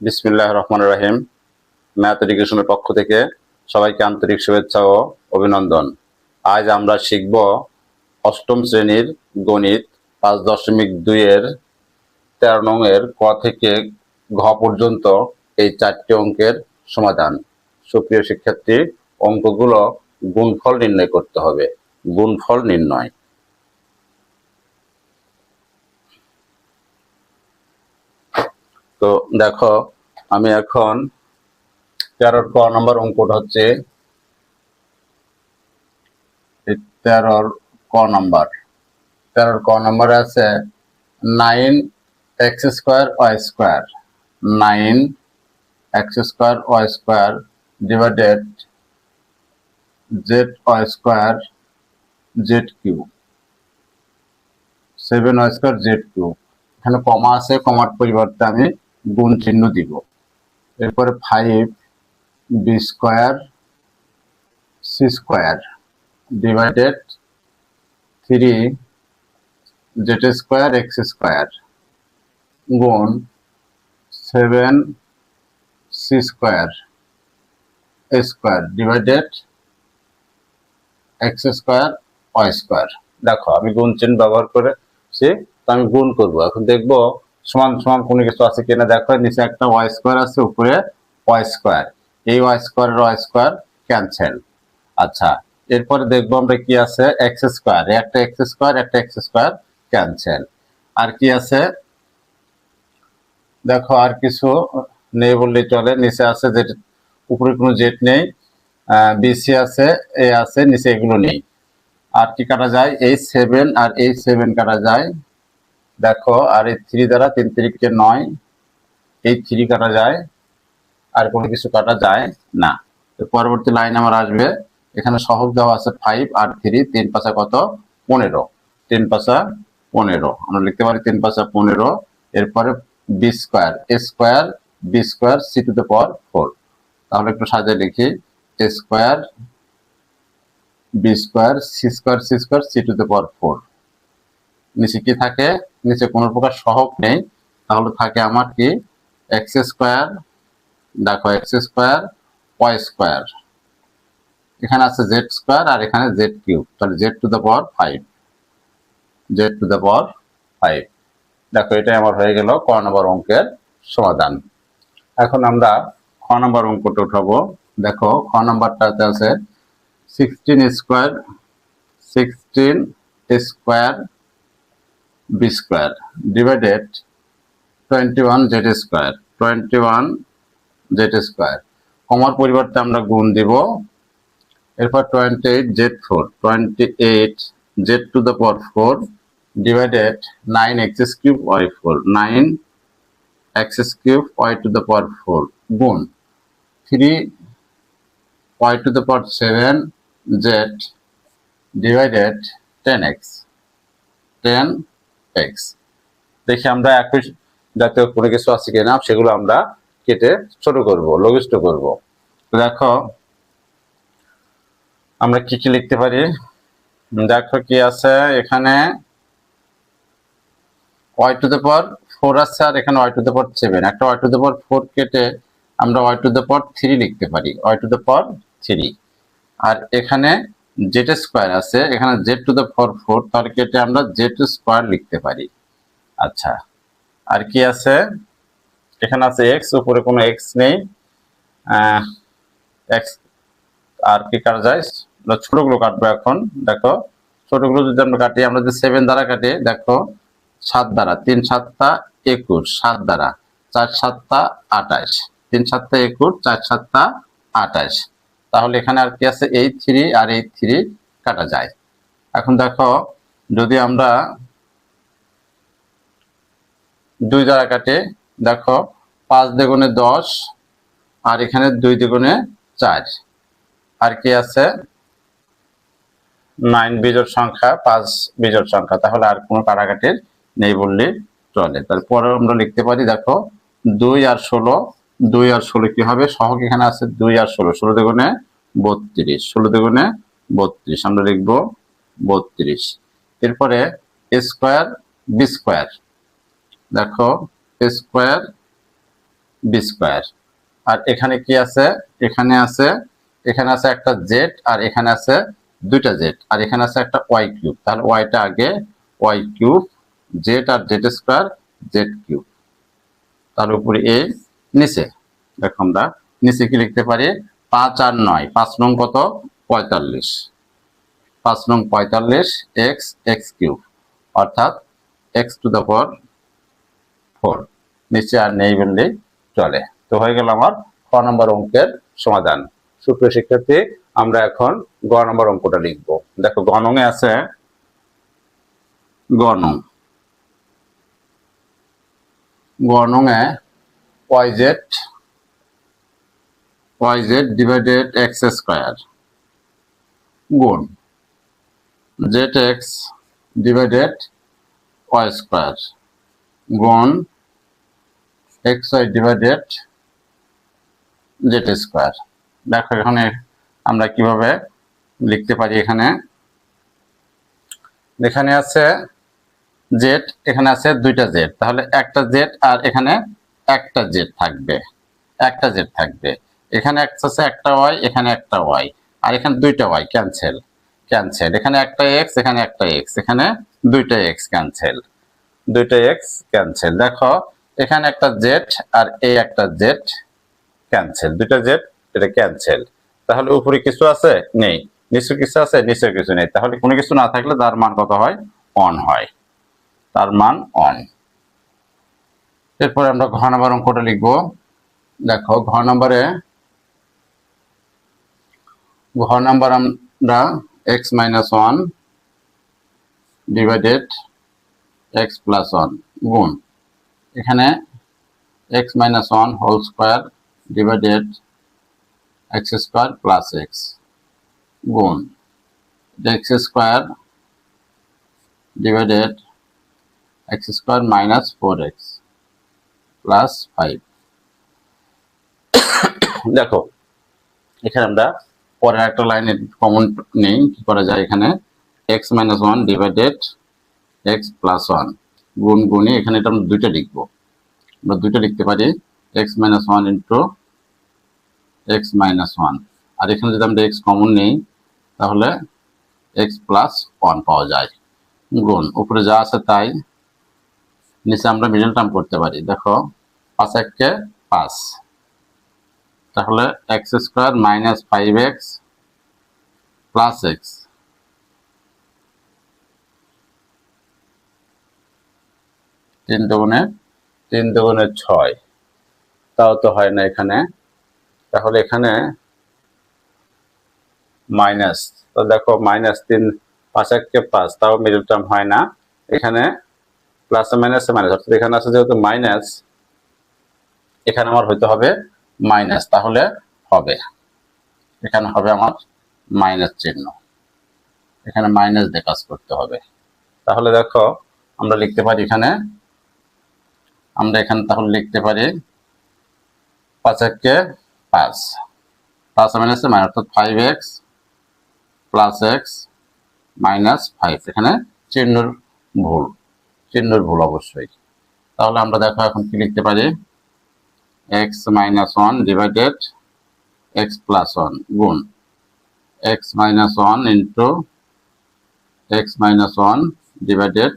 বিসমিল্লাহ রহমান রাহিম। ম্যাথ এডুকেশনের পক্ষ থেকে সবাইকে আন্তরিক শুভেচ্ছা ও অভিনন্দন। আজ আমরা শিখব অষ্টম শ্রেণির গণিত পাঁচ দশমিক দুইয়ের তেরো নং এর ক থেকে ঘ পর্যন্ত এই চারটি অঙ্কের সমাধান। সুপ্রিয় শিক্ষার্থী, অঙ্কগুলো গুণফল নির্ণয় করতে হবে। গুণফল নির্ণয়। তো দেখো, আমি এখন তেরোর ক নম্বর অঙ্কটা হচ্ছে তেরোর ক নম্বর। তেরোর ক নম্বরে আছে nine x square y square. Nine x square y square divided z y square z q seven y square z q এখানে কমা আছে, কমার পরিবর্তে আমি গুণ চিহ্ন দিব। এরপরে five b square c square divided three z square x square গুণ seven c square square divided x square y square দেখো, আমি গুণ চিহ্ন ব্যবহার করেছি, তো আমি গুণ করব। এখন দেখব সমান সমান কোনো কিছু আছে কিনা, দেখো, নিচে একটা ওয়াই স্কোয়ার আছে, উপরে ওয়াই স্কোয়ার এই ওয়াই স্কোয়ারের ওয়াই স্কোয়ার ক্যান্সেল আচ্ছা এরপরে দেখব আমরা কি আছে এক্স স্কোয়ার একটা এক্স স্কোয়ার একটা এক্স স্কোয়ার ক্যান্সেল আর কি আছে? দেখো, আর কিছু নেই বললেই চলে। নিচে আছে যে, উপরে কোনো জেট নেই বিসি আছে এ আছে, নিচে এগুলো নেই। আর কি কাটা যায়? এই সেভেন আর এই সেভেন কাটা যায়। দেখো, আর এই থ্রি দ্বারা তিন তিরিখকে নয়, এই থ্রি কাটা যায়, আর কোনো কিছু কাটা যায় না। তো পরবর্তী লাইন আমার আসবে, এখানে সহজ দেওয়া আছে ফাইভ আর থ্রি তিন পাশা কত? পনেরো। তিন পাশা পনেরো। আমরা লিখতে পারি তিন পাশা পনেরো, এরপরে b square a square b square c to the power four তাহলে একটু সাজিয়ে লিখি a square b square c square c square c to the power four নিচে কি থাকে? নিচে কোনো প্রকার সহগ নেই। তাহলে থাকে আমার কি? এক্স স্কোয়ার দেখো এক্স স্কোয়ার ওয়াই স্কোয়ার এখানে আছে জেড স্কোয়ার আর এখানে জেড কিউব তাহলে z to the power five z to the power five দেখো এটাই আমার হয়ে গেল ক নম্বর অঙ্কের সমাধান। এখন আমরা খ নম্বর অঙ্কটা উঠাবো। দেখো খ নম্বরটাতে আছে sixteen square sixteen square divided twenty one z square twenty one z square কমার পরিবর্তে আমরা গুণ দিব, এরপর twenty eight z four twenty eight z to the power four divided nine x cube y four nine x cube y to the power four গুণ three y to the power seven z divided ten x ten x দেখি আমরা একই জাতীয় কোনো কিছু আছে কিনা, সেগুলো আমরা কেটে ছোট করব, লঘিষ্ঠ করব। দেখো, আমরা কি কি লিখতে পারি? দেখো কি আছে এখানে y to the power four আছে আর এখানে y to the power seven একটা y to the power four কেটে আমরা y to the power three লিখতে পারি y to the power three আর এখানে জেড স্কোয়ার আছে, এখানে z to the four four তার কেটে আমরা জেড স্কোয়ার লিখতে পারি। আচ্ছা আর কি আছে? এখানে আছে এক্স উপরে কোনো এক্স নেই। এক্স আর কি কাটা যায়? ছোটগুলো কাটবো এখন, দেখো। ছোটগুলো যদি আমরা কাটি, আমরা যদি সেভেন দ্বারা কাটি, দেখো, সাত দ্বারা, তিন সাতটা একুশ, সাত দ্বারা, চার সাতটা আঠাশ, তিন সাতটা একুশ, চার সাতটা আঠাশ। তাহলে এখানে আর কি আছে? এই থ্রি আর এই থ্রি কাটা যায়। এখন দেখো, যদি আমরা দুই দ্বারা কাটে, দেখো, পাঁচ দ্বিগুণে দশ আর এখানে দুই দ্বিগুণে চার। আর কি আছে? নাইন বিজোড় সংখ্যা, পাঁচ বিজোড় সংখ্যা। তাহলে আর কোনো কাটাকাটির নেই বললে চলে। তারপরে আমরা লিখতে পারি, দেখো, দুই আর ষোলো দুই আর ষোলো কি হবে? সহগ এখানে আছে দুই আর ষোলো। ষোলো দ্বিগুণে বত্রিশ। ষোলো দ্বিগুণে বত্রিশ। আমরা লিখব বত্রিশ। এরপরে স্কোয়ার, বি স্কোয়ার। দেখো স্কোয়ার, বি স্কোয়ার। আর এখানে কি আছে? এখানে আছে এখানে আছে একটা জেড আর এখানে আছে দুইটা জেড আর এখানে আছে একটা ওয়াই কিউব তাহলে ওয়াইটা আগে ওয়াই কিউব জেড আর জেড স্কোয়ার জেড কিউব তার উপরে এ নিচে দেখো আমরা নিচে কি লিখতে পারি? পাঁচ আর নয়, পাঁচ নং কত? পঁয়তাল্লিশ। পাঁচ নং পঁয়তাল্লিশ এক্স এক্স কিউব অর্থাৎ x to the power four নিচে আর নেই বললেই চলে। তো হয়ে গেল আমার ক নম্বর অঙ্কের সমাধান। সুপ্রিয় শিক্ষার্থী, আমরা এখন গ নম্বর অঙ্কটা লিখব। দেখো গণঙে আছে গণং গণঙে y z divided x square গুণ z x divided y square গুণ x y divided z square দেখো এখানে আমরা কীভাবে লিখতে পারি এখানে? এখানে আছে জেড এখানে আছে দুইটা জেড তাহলে একটা জেড আর এখানে একটা জেড থাকবে, একটা জেড থাকবে। এখানে আছে, একটা ওয়াই এখানে একটা ওয়াই আর এখানে দুইটা ওয়াই ক্যান্সেল ক্যান্সেল এখানে একটা এক্স এখানে একটা এক্স এখানে দুইটা এক্স ক্যান্সেল দুইটা এক্স ক্যান্সেল দেখো, এখানে একটা জেড আর এই একটা জেড ক্যান্সেল দুইটা জেড এটা ক্যান্সেল তাহলে উপরে কিছু আছে? নেই। নিচে কিছু আছে? নিচে কিছু নেই। তাহলে কোনো কিছু না থাকলে তার মান কত হয়? অন হয়। তার মান অন এরপরে আমরা ঘ নম্বর অঙ্কটা লিখব। দেখো, ঘ নম্বরে ঘ নম্বর আমরা x minus one divided x plus one গুণ। এখানে x minus one whole square divided x square plus x গুণ। X square divided x square minus four x plus five দেখো, এখানে আমরা পরের একটা লাইনে কমন নেই, কি করা যায় এখানে? X minus one divided x plus one গুণ গুণে এখানে এটা আমরা দুইটা লিখব। আমরা দুইটা লিখতে পারি x minus one into x minus one আর এখানে যদি আমরা এক্স কমন নেই, তাহলে এক্স প্লাস ওয়ান পাওয়া যায়। গুণ, উপরে যা আছে তাই। নিচে আমরা মিডল টার্ম করতে পারি। দেখো, পাঁচ এককে পাঁচ। তাহলে x square minus five x plus x তিন দুগুণে তিন দুগুণে ছয়। তাও তো হয় না এখানে। তাহলে এখানে মাইনাস তো দেখো মাইনাস তিন, পাঁচ এককে পাঁচ, তাও মিডল টার্ম হয় না। এখানে প্লাস মাইনাস মাইনাস অর্থাৎ এখানে আছে যেহেতু মাইনাস এখানে আমার হইতে হবে মাইনাস তাহলে হবে। এখানে হবে আমার মাইনাস চিহ্ন। এখানে মাইনাস দিয়ে কাজ করতে হবে। তাহলে দেখো, আমরা লিখতে পারি এখানে, আমরা এখানে তাহলে লিখতে পারি পাঁচ এককে পাঁচ। প্লাস মাইনাস মাইনাস অর্থাৎ five x plus x minus five এখানে চিহ্নর ভুল। চিহ্নর ভুল অবশ্যই। তাহলে আমরা দেখো এখন কি লিখতে পারি? X minus one divided x plus one গুণ। X minus one into x minus one divided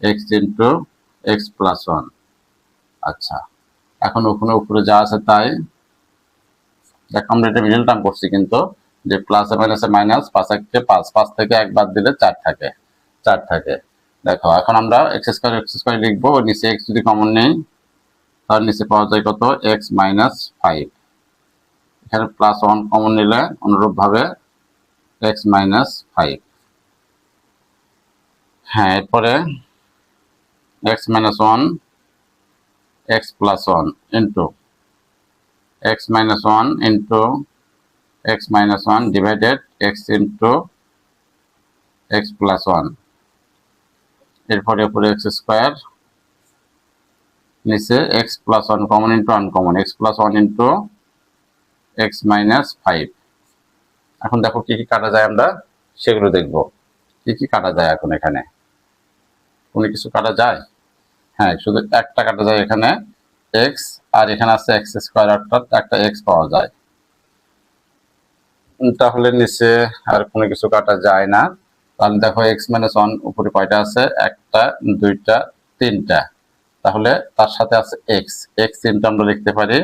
x into x plus one আচ্ছা এখন ওখানে উপরে যা আছে তাই। দেখো আমরা এটা মিডল টার্ম করছি কিন্তু, যে প্লাসে মাইনাসে মাইনাস পাঁচ এককে পাঁচ পাঁচ থেকে এক বাদ দিলে চার থাকে চার থাকে। দেখো, এখন আমরা এক্স স্কোয়ার এক্স স্কোয়ার লিখব, নিচে এক্স যদি কমন নেই তার নিচে পাওয়া যায় কত? এক্স মাইনাস ফাইভ এখানে প্লাস ওয়ান কমন নিলে অনুরূপভাবে এক্স মাইনাস ফাইভ হ্যাঁ এরপরে x minus one x plus one into x minus one into x minus one divided x into x plus one এরপরে উপরে এক্স স্কোয়ার নিচে x plus one common into uncommon x plus one into x minus five এখন দেখো কি কি কাটা যায় আমরা, সেগুলো দেখব। কি কি কাটা যায় এখন এখানে? কোনো কিছু কাটা যায়? হ্যাঁ শুধু একটা কাটা যায় এখানে এক্স আর এখানে আছে এক্স স্কোয়ার অর্থাৎ একটা এক্স পাওয়া যায়। তাহলে নিচে আর কোনো কিছু কাটা যায় না। তাহলে দেখো এক্স মাইনাস ওয়ান উপরে কয়টা আছে? একটা, দুইটা, তিনটা। তাহলে তার সাথে আছে এক্স এক্স ইন্টু আমরা লিখতে পারি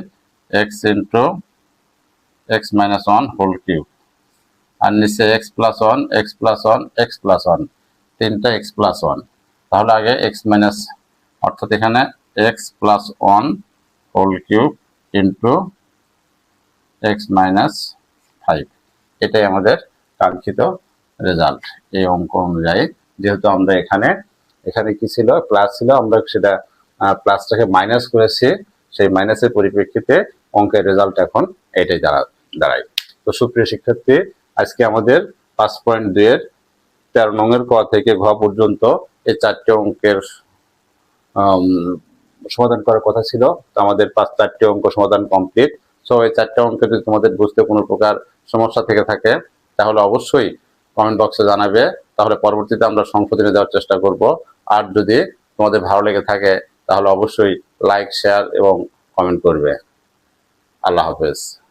x into x minus one whole cube আর নিচে x plus one x plus one x plus one তিনটা এক্স প্লাস ওয়ান তাহলে আগে এক্স মাইনাস অর্থাৎ এখানে x plus one whole cube into x minus five এটাই আমাদের কাঙ্ক্ষিত রেজাল্ট এই অঙ্ক অনুযায়ী। যেহেতু আমরা এখানে এখানে কি ছিল? প্লাস ছিল, আমরা সেটা প্লাসটাকে মাইনাস করেছি। সেই মাইনাসের পরিপ্রেক্ষিতে অঙ্কের রেজাল্ট এখন এটাই দাঁড়া, দাঁড়ায়। তো সুপ্রিয় শিক্ষার্থী, আজকে আমাদের পাঁচ পয়েন্ট দুইয়ের তেরো নঙের ক থেকে ঘ পর্যন্ত এই চারটি অঙ্কের সমাধান করার কথা ছিল। তো আমাদের পাঁচ, চারটি অঙ্ক সমাধান কমপ্লিট সো এই চারটি অঙ্কে যদি তোমাদের বুঝতে কোনো প্রকার সমস্যা থেকে থাকে, তাহলে অবশ্যই কমেন্ট বক্সে জানাবে। তাহলে পরবর্তীতে আমরা সংশোধনে দেওয়ার চেষ্টা করব। আর যদি তোমাদের ভালো লেগে থাকে, তাহলে অবশ্যই লাইক শেয়ার এবং কমেন্ট করবে। আল্লাহ হাফেজ।